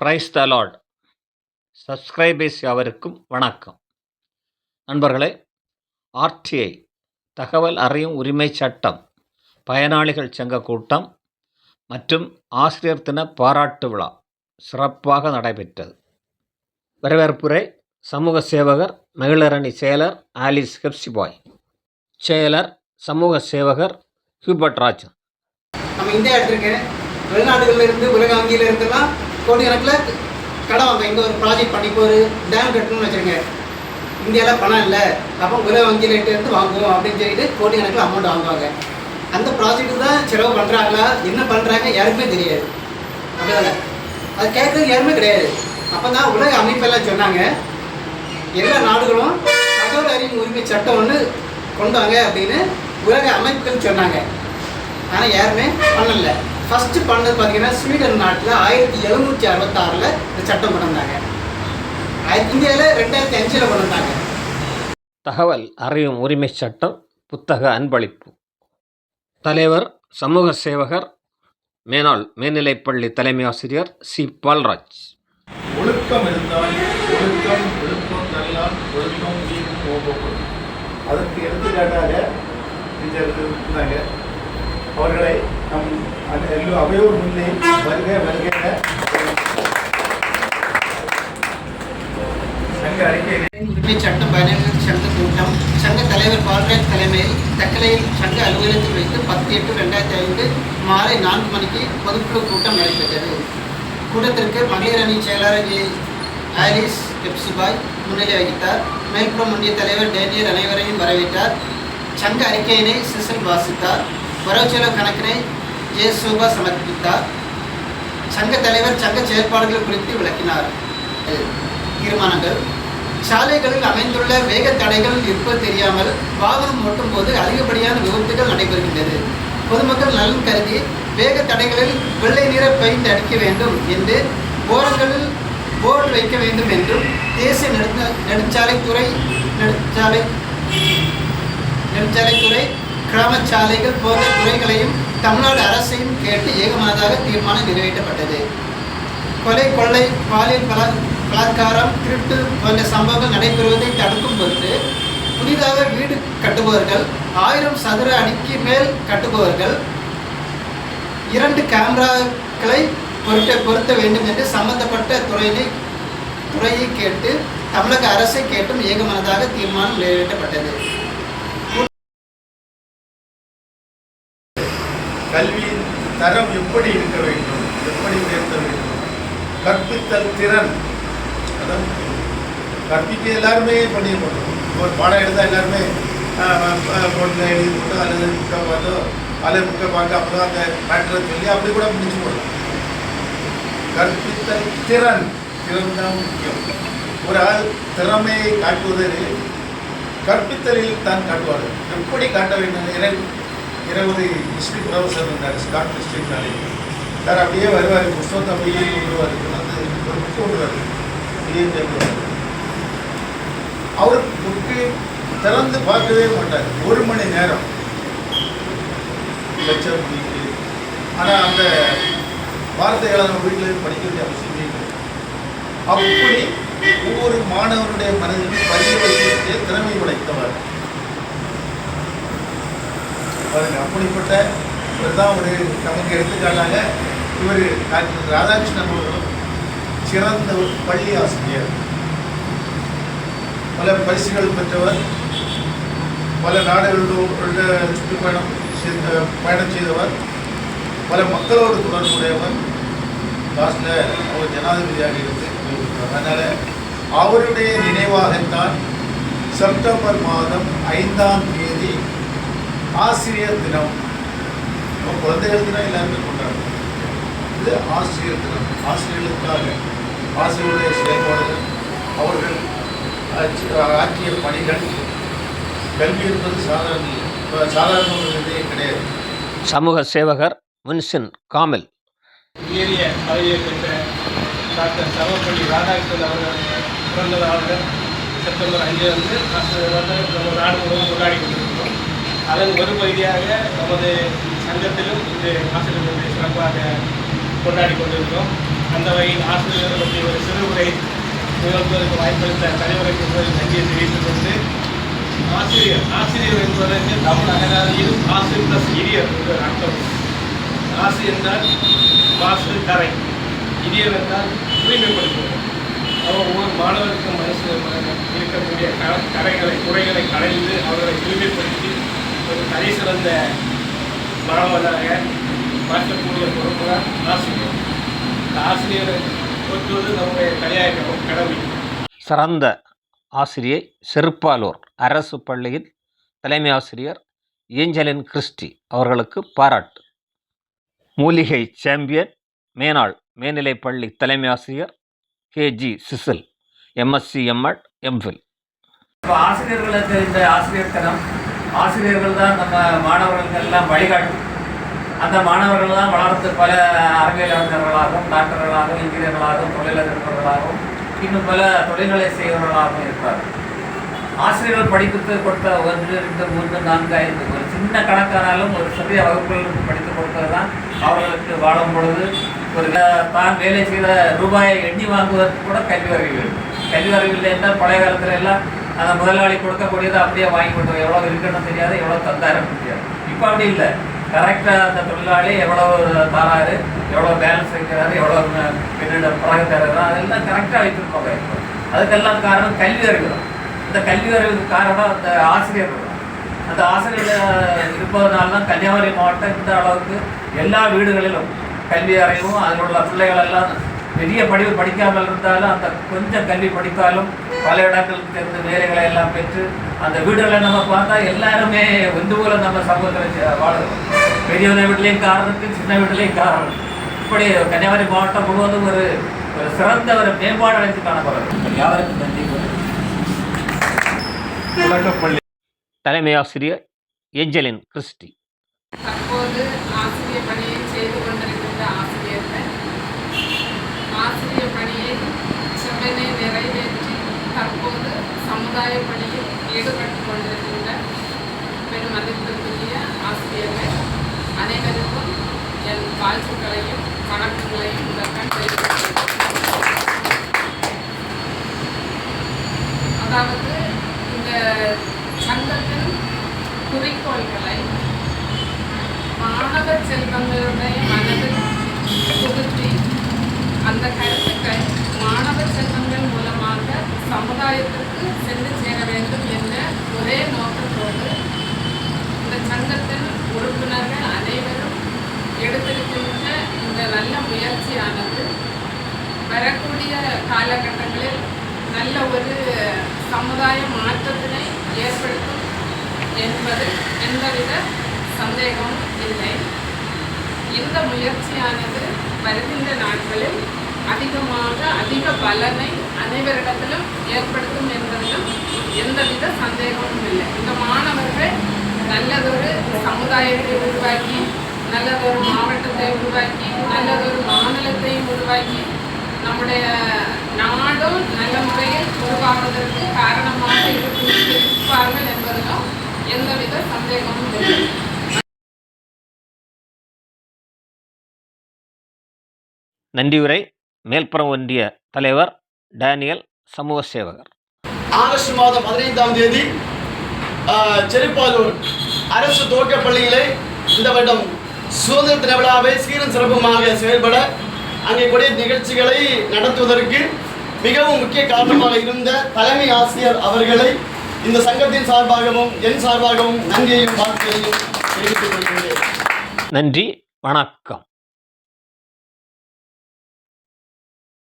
Praise the Lord subscribers யாவருக்கும் வணக்கம். நண்பர்களே ஆர்டிஐ தகவல் அறியும் உரிமை சட்டம் பயனாளிகள் சங்க கூட்டம் மற்றும் ஆசிரியர் தின பாராட்டு விழா சிறப்பாக நடைபெற்றது. வரவேற்புரை சமூக சேவகர் மகிழரணி செயலர் ஆலிஸ் ஹெப்சிபாய் செயலர் சமூக சேவகர் ஹியூபட் ராஜன். நம்ம இந்தியா எடுத்திருக்கேன் வெளிநாடுகள்ல இருந்து உலக வங்கியில இருந்தெல்லாம் கோடிக்கணக்கில் கடன் வாங்க. இங்கே ஒரு ப்ராஜெக்ட் பண்ணி ஒரு டேம் கட்டணும்னு வச்சுருங்க. இந்தியாவில் பணம் இல்லை. அப்போ உலக வங்கியில வாங்குவோம் அப்படின்னு சொல்லிட்டு கோடிக்கணக்கில் அமௌண்ட் வாங்குவாங்க. அந்த ப்ராஜெக்ட்டு தான் செலவு பண்ணுறாங்களா என்ன பண்ணுறாங்க யாருக்குமே தெரியாது. அப்படிதானே? அது கேட்குறது யாருமே கிடையாது. அப்போ தான் உலக அமைப்பெல்லாம் சொன்னாங்க. எல்லா நாடுகளும் தகவல் அறிவு உரிமை சட்டம் ஒன்று கொண்டு வாங்க அப்படின்னு உலக அமைப்புகள் சொன்னாங்க. ஆனால் யாருமே பண்ணலை. ஃபர்ஸ்ட் பண்ணது பார்த்தீங்கன்னா ஸ்வீடன் நாட்டில் ஆயிரத்தி எழுநூற்றி அறுபத்தாறில் இந்த சட்டம் கொண்டு வந்தாங்க ஆயிரத்தி இந்தியாவில் ரெண்டாயிரத்தி அஞ்சில் கொண்டு வந்தாங்க தகவல் அறியும் உரிமை சட்டம் புத்தக அன்பளிப்பு. தலைவர் சமூக சேவகர் மேனாள் மேல்நிலைப்பள்ளி தலைமை ஆசிரியர் சி. பால்ராஜ். ஒழுக்கம் இருந்தால் ஒழுக்கம் விழுப்பம் தரலாம் ஒழுக்கம் வீணும் போகப்படும் அதற்கு எடுத்துக்காட்டாக இருந்தாங்க அவர்களை நம் அந்த அவையோர் முன்னே வருக வருக. சங்க அறிக்கையை உரிமை சட்டம் பயனாளிகள் சங்க கூட்டம் சங்க தலைவர் பால்ராஜ் தலைமையில் தக்கலையில் சங்க அலுவலகத்தில் வைத்து பத்து எட்டு ரெண்டாயிரத்தி ஐந்து மாலை நான்கு மணிக்கு பொதுக்குழு கூட்டம் நடைபெற்றது. கூட்டத்திற்கு மகளிர் அணி செயலாளர் ஜே ஆலிஸ் பெப்சிபாய் முன்னிலை வகித்தார். மேல்புறம் ஒன்றிய தலைவர் டேனியல் அனைவரையும் வரவேற்றார். சங்க அறிக்கையினை சிசல் வாசித்தார். வரவு செலவு கணக்கினை ஜே சமர்ப்பித்தார். சங்க தலைவர் சங்க செயற்பாடுகள் குறித்து விளக்கினார். தீர்மானங்கள். சாலைகளில் அமைந்துள்ள வேக தடைகள் இருப்பது தெரியாமல் வாகனம் ஓட்டும் போது அதிகப்படியான விபத்துகள் நடைபெறுகின்றது. பொதுமக்கள் நலன் கருதி வேக தடைகளில் வெள்ளை நிற பெயிண்ட் அடிக்க வேண்டும் என்று ஓரங்களில் போர்டு வைக்க வேண்டும் என்றும் தேசிய நெடுஞ்சா நெடுஞ்சாலைத்துறை நெடுஞ்சாலை நெடுஞ்சாலைத்துறை கிராம சாலைகள் போன்ற துறைகளையும் தமிழ்நாடு அரசையும் கேட்டு ஏகமனதாக தீர்மானம் நிறைவேற்றப்பட்டது. கொலை கொள்ளை பாலியல் பல பலாத்காரம் திருட்டு போன்ற சம்பவங்கள் நடைபெறுவதை தடுக்கும் பொருட்டு புதிதாக வீடு கட்டுபவர்கள் ஆயிரம் சதுர அடிக்கு மேல் கட்டுபவர்கள் இரண்டு கேமராக்களை பொருட்ட பொருத்த வேண்டும் என்று சம்பந்தப்பட்ட துறையினை துறையை கேட்டு தமிழக அரசை கேட்டும் ஏகமனதாக தீர்மானம் நிறைவேற்றப்பட்டது. கல்வியின் தரம் எப்படி இருக்க வேண்டும்? எப்படி உயர்த்த வேண்டும்? கற்பித்தல் திறன். அதான் கற்பிக்க எல்லாருமே பண்ணியிருக்கணும். ஒரு பாடம் எடுத்தால் எல்லாருமே பொண்ணு எழுதி போட்டு அல்லது புக்கை பார்த்தோ அல்லது புக்கை பார்த்து அப்புறம் அந்த பேட்டரை சொல்லி அப்படி கூட முடிச்சு போடலாம். கற்பித்தல் திறன். திறன் தான் முக்கியம். ஒரு ஆள் திறமையை காட்டுவதற்கு கற்பித்தலில் தான் காட்டுவார். எப்படி காட்ட வேண்டும்? எனக்கு இருபது ஹிஸ்ட்ரி ப்ரொஃபஸர் இருந்தார் ஸ்காட் ஹிஸ்ட்ரி காலேஜ் சார் அப்படியே வருவார். புஸ்தகத்தை அப்படியே கொண்டுருவார் வந்து ஒரு புக்கு கொண்டுருவார் அப்படியே அவர் புக்கு திறந்து பார்க்கவே மாட்டார். ஒரு மணி நேரம். லட்சம் முடிக்கு ஆனால் அந்த வார்த்தைகளை நம்ம வீட்டில் படிக்க வேண்டிய அவசியமே இல்லை. அப்படி ஒவ்வொரு மாணவனுடைய மனதிலும் பதிவு வைக்கக்கூடிய திறமை உடைத்தவர். பாருங்க அப்படிப்பட்ட இவர் தான் ஒரு நமக்கு எடுத்துக்காட்டாக இவர் டாக்டர் ராதாகிருஷ்ணன் அவர்களும் சிறந்த ஒரு பள்ளி ஆசிரியர் பல பரிசுகள் பெற்றவர் பல நாடுகளோட சுற்றுப்பயணம் செய்த பயணம் செய்தவர் பல மக்களோடு தொடர்புடையவர் லாஸ்டில் அவர் ஜனாதிபதியாக இருந்து அதனால் அவருடைய நினைவாகத்தான் செப்டம்பர் மாதம் ஐந்தாம் தேதி ஆசிரியர் தினம். நம்ம குழந்தைகள் தினம் எல்லாருமே கொண்டாடுறோம். இது ஆசிரியர் தினம். ஆசிரியர்களுக்காக ஆசிரியருடைய செயல்பாடுகள் அவர்கள் ஆற்றி- ஆற்றிய பணிகள் கல்வி என்பது சாதாரண சாதாரண கிடையாது. சமூக சேவகர் முன்சின் காமில். உயரிய பதவியை பெற்ற டாக்டர் சர்வப்பள்ளி ராதாகிருஷ்ணன் அவர்கள் பிறந்த செப்டம்பர் அஞ்சு வந்து ஆசிரியர் வந்து நம்ம நாடு முழுவதும் கொண்டாடி கொண்டிருக்கிறோம். அதன் ஒரு பகுதியாக நமது சங்கத்திலும் இந்த ஆசிரியர் தினத்தை சிறப்பாக கொண்டாடி கொண்டிருக்கிறோம். அந்த வகையில் ஆசிரியர்கள் பற்றி ஒரு சிறுமுறை நிகழ்த்துவதற்கு வாய்ப்பளித்த தலைவருக்கு முதலில் நன்றியை தெரிவித்துக் கொண்டு ஆசிரியர் ஆசிரியர் என்பதற்கு தமிழ் அகராதியில் ஆசிரியர் பிளஸ் இடியர் என்று அர்த்தம். உண்டு. ஆசு என்றால் மாசு கரை. இடியர் என்றால் தூய்மைப்படுத்துவது. அவர் ஒவ்வொரு மாணவருக்கும் மனசு இருக்கக்கூடிய க- கரைகளை குறைகளை களைந்து அவர்களை தூய்மைப்படுத்தி ஒரு தலை சிறந்த மாணவனாக மாற்றக்கூடிய பொறுப்பு தான் ஆசிரியர். இந்த ஆசிரியரை போற்றுவது நம்முடைய தலையாய கடமை சிறந்த ஆசிரியை செருப்பாலூர் அரசு பள்ளியில் தலைமை ஆசிரியர் ஏஞ்சலின் கிறிஸ்டி அவர்களுக்கு பாராட்டு. மூலிகை சாம்பியன் மேனாள் மேல்நிலைப் பள்ளி தலைமை ஆசிரியர் KG Cecil MSc MEd MPhil இப்போ ஆசிரியர்களுக்கு இந்த ஆசிரியர் தரம் ஆசிரியர்கள் தான் நம்ம மாணவர்களுக்கு எல்லாம் வழிகாட்டும். அந்த மாணவர்கள் தான் வளர்த்து பல அறிவியல் அறிஞர்களாகவும் டாக்டர்களாகவும் இன்ஜினியர்களாகவும் தொழிலதிபர்களாகவும் இன்னும் பல தொழில்களை செய்பவர்களாகவும் இருப்பார்கள் ஆசிரியர்கள் படிப்புக்கு கொடுத்த ஒன்று ரெண்டு மூன்று நான்கு ஐந்து ஒரு சின்ன கணக்கானாலும் ஒரு சிறிய வகுப்புகளுக்கு படித்து கொடுத்தது தான் அவர்களுக்கு வாழும் பொழுது ஒரு தான் வேலை செய்த ரூபாயை எண்ணி வாங்குவதற்கு கூட கல்வி அறிவு கல்வி அறிவு இல்லை என்றால் பழைய காலத்துல எல்லாம் அந்த முதலாளி கொடுக்கக்கூடியதை அப்படியே வாங்கி கொண்டு எவ்வளோ இருக்குன்னு தெரியாது எவ்வளோ தந்தாருன்னு தெரியாது. இப்போ அப்படி இல்லை. கரெக்டாக அந்த தொழிலாளி எவ்வளோ தாராரு எவ்வளோ பேலன்ஸ் வைக்கிறாரு எவ்வளோ பின்னணி பிறகு தருகிறார் அதெல்லாம் கரெக்டாக வைத்திருப்பாங்க இப்போ. அதுக்கெல்லாம் காரணம் கல்வி அறிவு இந்த கல்வி அறிவுக்கு காரணம் அந்த ஆசிரியர்கள் அந்த ஆசிரியர்கள் இருப்பதனால தான் கன்னியாகுமரி மாவட்டம் இந்த அளவுக்கு எல்லா வீடுகளிலும் கல்வி அறிவும் அதில் உள்ள பிள்ளைகள் எல்லாம் பெரிய படிப்பு படிக்காமல் இருந்தாலும் அந்த கொஞ்சம் கல்வி படித்தாலும் பல இடங்களுக்கு சேர்ந்து வேலைகளை எல்லாம் பெற்று அந்த வீடுகளை நம்ம பார்த்தா எல்லாருமே ஒன்று போல நம்ம சமூகத்தில் வாழுகிறோம் பெரியவங்க வீட்லேயும் காரணம் இருக்கு சின்ன வீட்லேயும் காரணம். இப்படி கன்னியாகுமரி மாவட்டம் முழுவதும் ஒரு ஒரு சிறந்த ஒரு மேம்பாடு அடைந்து காணப்படுறது யாவருக்கும் நன்றி. தலைமை ஆசிரியர் ஏஞ்சலின் கிறிஸ்டி. தற்போது ஆசிரியர் பணியை செய்து கொண்டிருக்கின்ற ஆசிரியர்கள் ஆசிரியர் பணியை செவ்வனே நிறைவேற்றி தற்போது சமுதாய பணியில் ஈடுபட்டு கொண்டிருக்கின்ற பெரும் மதிப்பிற்குரிய ஆசிரியர்கள் அனைவருக்கும் என் வாழ்த்துக்களையும் வணக்கங்களையும் முதற்கண் தெரிவிக்கிறேன் அதாவது இந்த சங்கத்தின் குறிக்கோள்களை மாணவ செல்வங்களுடைய மனதில் புகுத்தி அந்த கருத்துக்கள் மாணவ செல்வங்கள் மூலமாக சமுதாயத்திற்கு சென்று சேர ஒரே நோக்கத்தோடு இந்த சங்கத்தின் உறுப்பினர்கள் அனைவரும் எடுத்திருக்கின்ற இந்த நல்ல முயற்சியானது வரக்கூடிய காலகட்டங்களில் நல்ல ஒரு சமுதாய மாற்றத்தினை ஏற்படுத்தும் என்பது எந்தவித சந்தேகமும் இல்லை. இந்த முயற்சியானது வருகின்ற நாட்களில் அதிகமாக அதிக பலனை அனைவரிடத்திலும் ஏற்படுத்தும் என்பதிலும் எந்தவித சந்தேகமும் இல்லை. இந்த மாணவர்கள் நல்லதொரு சமுதாயத்தை உருவாக்கி நல்லதொரு மாவட்டத்தை உருவாக்கி நல்லதொரு மாநிலத்தையும் உருவாக்கி நம்முடைய நாடும் நல்ல முறையில் உருவாவதற்கு காரணமாக இருப்பார்கள் என்பதிலும் எந்தவித சந்தேகமும் இல்லை. நன்றியுரை. மேல்புறம் ஒன்றிய தலைவர் டேனியல் சமூக சேவகர். ஆகஸ்ட் மாதம் பதினைந்தாம் தேதி செருப்பாலூர் அரசு துவக்கப் பள்ளியிலே இந்த வருடம் சுதந்திர தின விழாவை சீரும் சிறப்புமாக செயல்பட அங்கே கூடிய நிகழ்ச்சிகளை நடத்துவதற்கு மிகவும் முக்கிய காரணமாக இருந்த தலைமை ஆசிரியர் அவர்களை இந்த சங்கத்தின் சார்பாகவும் என் சார்பாகவும் நன்றியையும் வாழ்க்கையையும் தெரிவித்துக் கொள்கிறேன் நன்றி வணக்கம்.